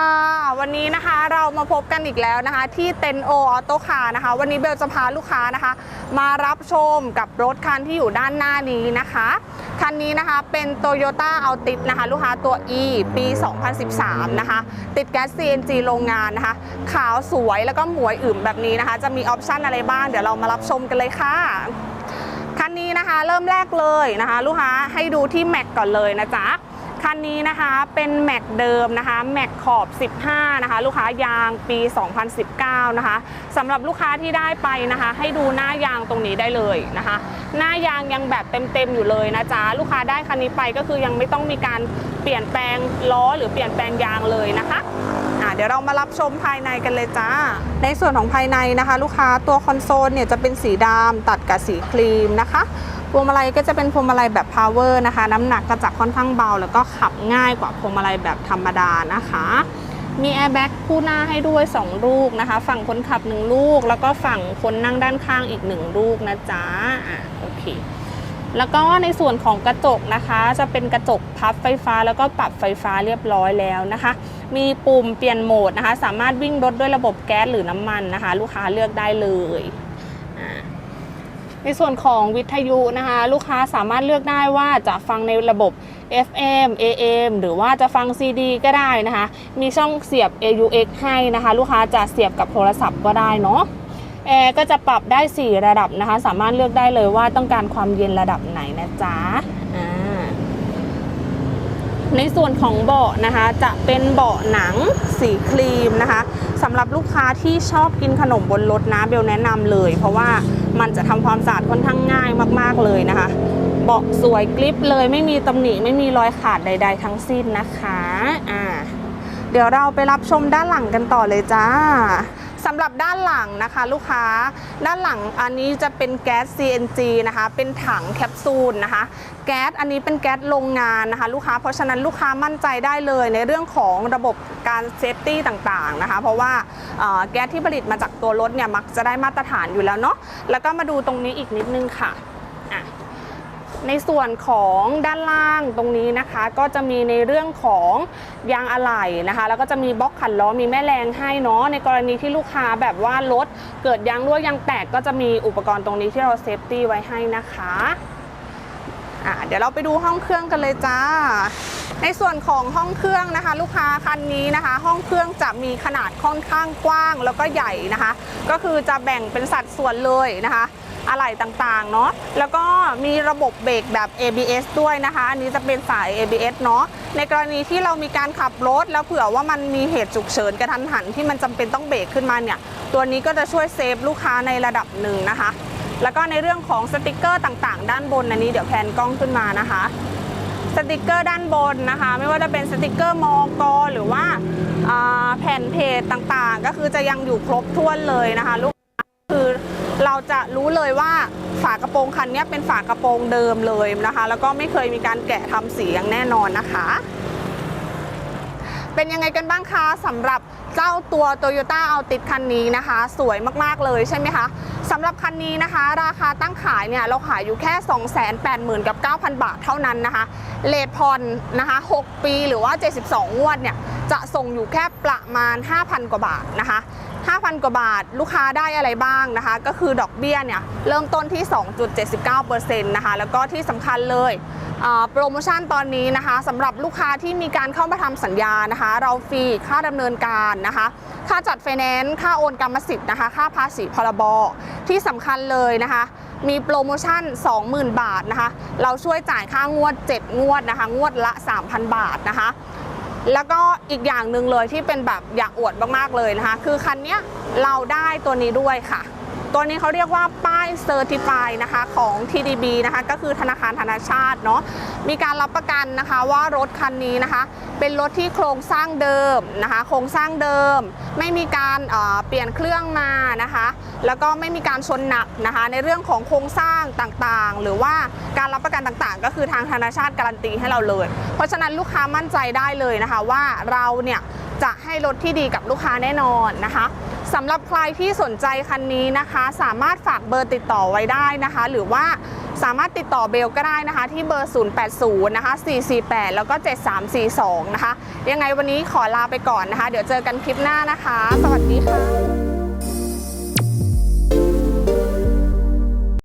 ค่ะ วันนี้นะคะเรามาพบกันอีกแล้วนะคะ ที่เต็นโอออโต้คาร์นะคะ วันนี้เบลจะพาลูกค้านะคะ มารับชมกับรถคันที่อยู่ด้านหน้านี้นะคะ คันนี้นะคะเป็น Toyota a l t i s นะคะ ลูกค้าตัว E ปี 2013 นะคะ ติดแก๊ส CNG โรงงานนะคะ ขาวสวยแล้วก็หมวยอึมแบบนี้นะคะ จะมีออปชันอะไรบ้าง เดี๋ยวเรามารับชมกันเลยค่ะคันนี้นะคะเริ่มแรกเลยนะคะ ลูกค้าให้ดูที่แม็กก่อนเลยนะจ๊ะ คันนี้นะคะเป็นแม็กเดิมนะคะแม็กขอบ 15 นะคะ ลูกค้ายางปี 2019 นะคะสำหรับลูกค้าที่ได้ไปนะคะ ให้ดูหน้ายางตรงนี้ได้เลยนะคะ หน้ายางยังแบบเต็มๆอยู่เลยนะจ๊ะลูกค้าได้คันนี้ไปก็คือยังไม่ต้องมีการเปลี่ยนแปลงล้อหรือเปลี่ยนแปลงยางเลยนะคะอะเดี๋ยวเรามารับชมภายในกันเลยจ้า ในส่วนของภายในนะคะ ลูกค้าตัวคอนโซลเนี่ยจะเป็นสีดำตัดกับสีครีมนะคะ พวงมาลัยก็จะเป็นพวงมาลัยแบบ power นะคะ น้ำหนักก็จะค่อนข้างเบา แล้วก็ขับง่ายกว่าพวงมาลัยแบบธรรมดานะคะ มีแอร์แบ็กคู่หน้าให้ด้วย 2 ลูกนะคะ ฝั่งคนขับ 1 ลูก แล้วก็ฝั่งคนนั่งด้านข้างอีก 1 ลูกนะจ๊ะอะโอเคแล้วก็ในส่วนของกระจกนะคะ จะเป็นกระจกพับไฟฟ้าแล้วก็ปรับไฟฟ้าเรียบร้อยแล้วนะคะ มีปุ่มเปลี่ยนโหมดนะคะ สามารถวิ่งรถด้วยระบบแก๊สหรือน้ำมันนะคะ ลูกค้าเลือกได้เลย ในส่วนของวิทยุนะคะ ลูกค้าสามารถเลือกได้ว่าจะฟังในระบบ FM AM หรือว่าจะฟัง CD ก็ได้นะคะ มีช่องเสียบ AUX ให้นะคะ ลูกค้าจะเสียบกับโทรศัพท์ก็ได้เนาะแอร์ก็จะปรับได้ 4 ระดับนะคะ สามารถเลือกได้เลยว่าต้องการความเย็นระดับไหนนะจ๊ะในส่วนของเบาะนะคะจะเป็นเบาะหนังสีครีมนะคะสำหรับลูกค้าที่ชอบกินขนมบนรถนะเบลแนะนำเลย เพราะว่า มันจะทำความสะอาดค่อนข้างง่ายมากๆเลยนะคะ เบาะสวยกริปเลยไม่มีตำหนิไม่มีรอยขาดใด ๆ ทั้งสิ้นนะคะอ่าเดี๋ยวเราไปรับชมด้านหลังกันต่อเลยจ้า สำหรับด้านหลังนะคะลูกค้า ด้านหลังอันนี้จะเป็นแก๊ส CNG นะคะ เป็นถังแคปซูลนะคะ แก๊สอันนี้เป็นแก๊สโรงงานนะคะ ลูกค้า เพราะฉะนั้นลูกค้ามั่นใจได้เลยในเรื่องของระบบการเซฟตี้ต่างๆนะคะ เพราะว่าแก๊สที่ผลิตมาจากตัวรถเนี่ยมักจะได้มาตรฐานอยู่แล้วเนาะ แล้วก็มาดูตรงนี้อีกนิดนึงค่ะ ในส่วนของด้านล่างตรงนี้นะคะ ก็จะมีในเรื่องของยางอะไหล่นะคะ แล้วก็จะมีบล็อกขันล้อมีแม่แรงให้เนาะในกรณีที่ลูกค้าแบบว่ารถเกิดยางรั่วยางแตกก็จะมีอุปกรณ์ตรงนี้ที่เราเซฟตี้ไว้ให้นะคะอะเดี๋ยวเราไปดูห้องเครื่องกันเลยจ้า ในส่วนของห้องเครื่องนะคะ ลูกค้าคันนี้นะคะ ห้องเครื่องจะมีขนาดค่อนข้างกว้างแล้วก็ใหญ่นะคะ ก็คือจะแบ่งเป็นสัดส่วนเลยนะคะ อะไหล่ต่างๆเนาะแล้วก็มีระบบเบรกแบบ ABS ด้วยนะคะ อันนี้จะเป็นสาย ABS เนาะในกรณีที่เรามีการขับรถ แล้วเผื่อว่ามันมีเหตุฉุกเฉินกระทันหันที่มันจำเป็นต้องเบรกขึ้นมาเนี่ยตัวนี้ก็จะช่วยเซฟลูกค้าในระดับหนึ่งนะคะ แล้วก็ในเรื่องของสติกเกอร์ต่างๆ ด้านบนอันนี้เดี๋ยวแพนกล้องขึ้นมานะคะสติกเกอร์ด้านบนนะคะ ไม่ว่าจะเป็นสติกเกอร์มอกหรือว่าาแผ่นเพจต่างๆ ก็คือจะยังอยู่ครบถ้วนเลยนะคะลูก เราจะรู้เลยว่าฝากระโปรงคันนี้เป็นฝากระโปรงเดิมเลยนะคะ แล้วก็ไม่เคยมีการแกะทำสีอย่างแน่นอนนะคะ เป็นยังไงกันบ้างคะสำหรับเจ้าตัว Toyota a l t i s คันนี้นะคะ สวยมาก ๆ เลยใช่ไหมคะสำหรับคันนี้นะคะ ราคาตั้งขายเนี่ย เราขายอยู่แค่ 280,000กับ9,000 บาทเท่านั้นนะคะเลทพอนนะคะ 6 ปีหรือว่า 72งวดเนี่ย จะส่งอยู่แค่ประมาณ 5,000 กว่าบาทนะคะ 5,000 กว่าบาท ลูกค้าได้อะไรบ้างนะคะ ก็คือดอกเบี้ยเนี่ยเริ่มต้นที่ 2.79%นะคะแล้วก็ที่สำคัญเลยโปรโมชั่นตอนนี้นะคะสำหรับลูกค้าที่มีการเข้ามาทำสัญญานะคะ เราฟรีค่าดำเนินการนะคะ ค่าจัดไฟแนนซ์ค่าโอนกรรมสิทธิ์นะคะ ค่าภาษีพรบที่สำคัญเลยนะคะ มีโปรโมชั่น 20,000 บาทนะคะ เราช่วยจ่ายค่างวด 7 งวดนะคะ งวดละ 3,000 บาทนะคะ แล้วก็อีกอย่างหนึ่งเลยที่เป็นแบบอยากอวดมากๆเลยนะคะ คือคันนี้เราได้ตัวนี้ด้วยค่ะ ตัวนี้เขาเรียกว่าป้ายเซอร์ติฟายนะคะของ TDB นะคะก็คือธนาคารธนาชาติเนาะมีการรับประกันนะคะว่ารถคันนี้นะคะ เป็นรถที่โครงสร้างเดิมนะคะโครงสร้างเดิม ไม่มีการเอ่อเปลี่ยนเครื่องมานะคะ แล้วก็ไม่มีการชนหนักนะคะ ในเรื่องของโครงสร้างต่างๆ หรือว่าการรับประกันต่างๆ ก็คือทางธนาชาติการันตีให้เราเลย เพราะฉะนั้นลูกค้ามั่นใจได้เลยนะคะว่าเราเนี่ยจะให้รถที่ดีกับลูกค้าแน่นอนนะคะ สำหรับใครที่สนใจคันนี้นะคะ สามารถฝากเบอร์ติดต่อไว้ได้นะคะ หรือว่าสามารถติดต่อเบลก็ได้นะคะ ที่เบอร์ 080 นะคะ 448 แล้วก็ 7342 นะคะ ยังไงวันนี้ขอลาไปก่อนนะคะ เดี๋ยวเจอกันคลิปหน้านะคะ สวัสดีค่ะ